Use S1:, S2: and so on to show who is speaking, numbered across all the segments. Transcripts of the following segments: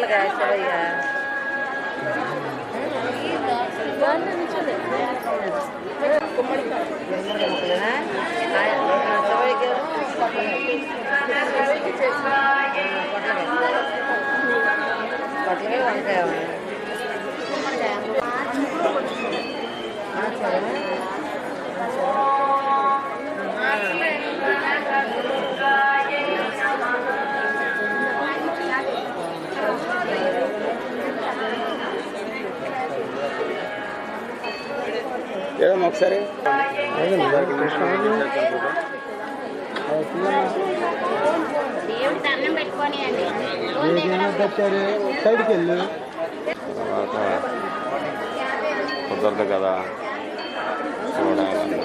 S1: लगाया सर यार
S2: ఏదో ఒకసారి? సైడ్కి వెళ్ళి.
S3: కుదరదు కదా.
S2: చూడాలి.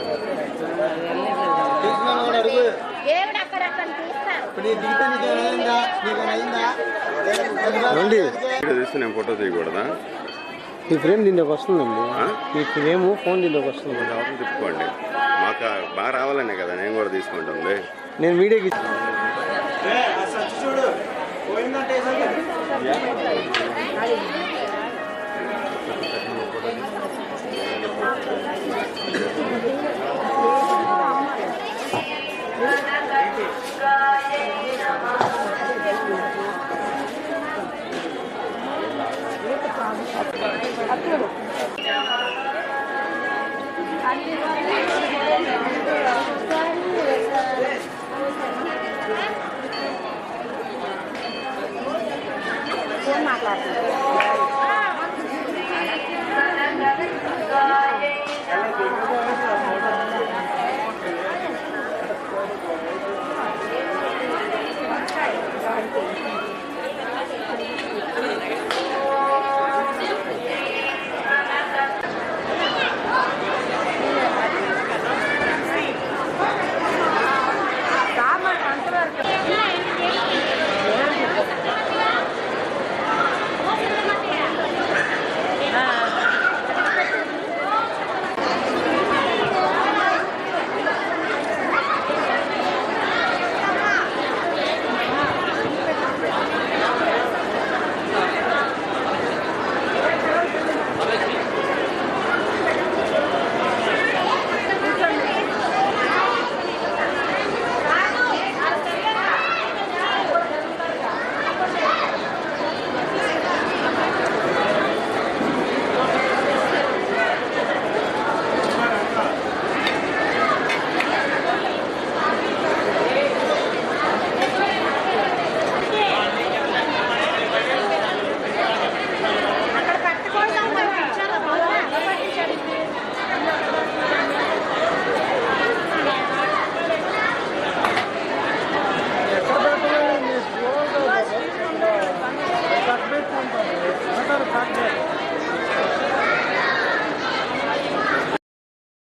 S2: రండి
S3: నేను ఫోటో తీయకూడదా?
S2: మీ ఫ్రేమ్ దీనిలోకి వస్తుందండి. మీ ఫ్రేమ్ ఫోన్ దీనిలోకి వస్తుంది.
S3: ఆఫర్ తిప్పుకోండి మాకు బాగా రావాలనే కదా నేను కూడా తీసుకుంటుంది
S2: నేను వీడియోకి
S4: ఇచ్చాను మాట్లాడుతుంది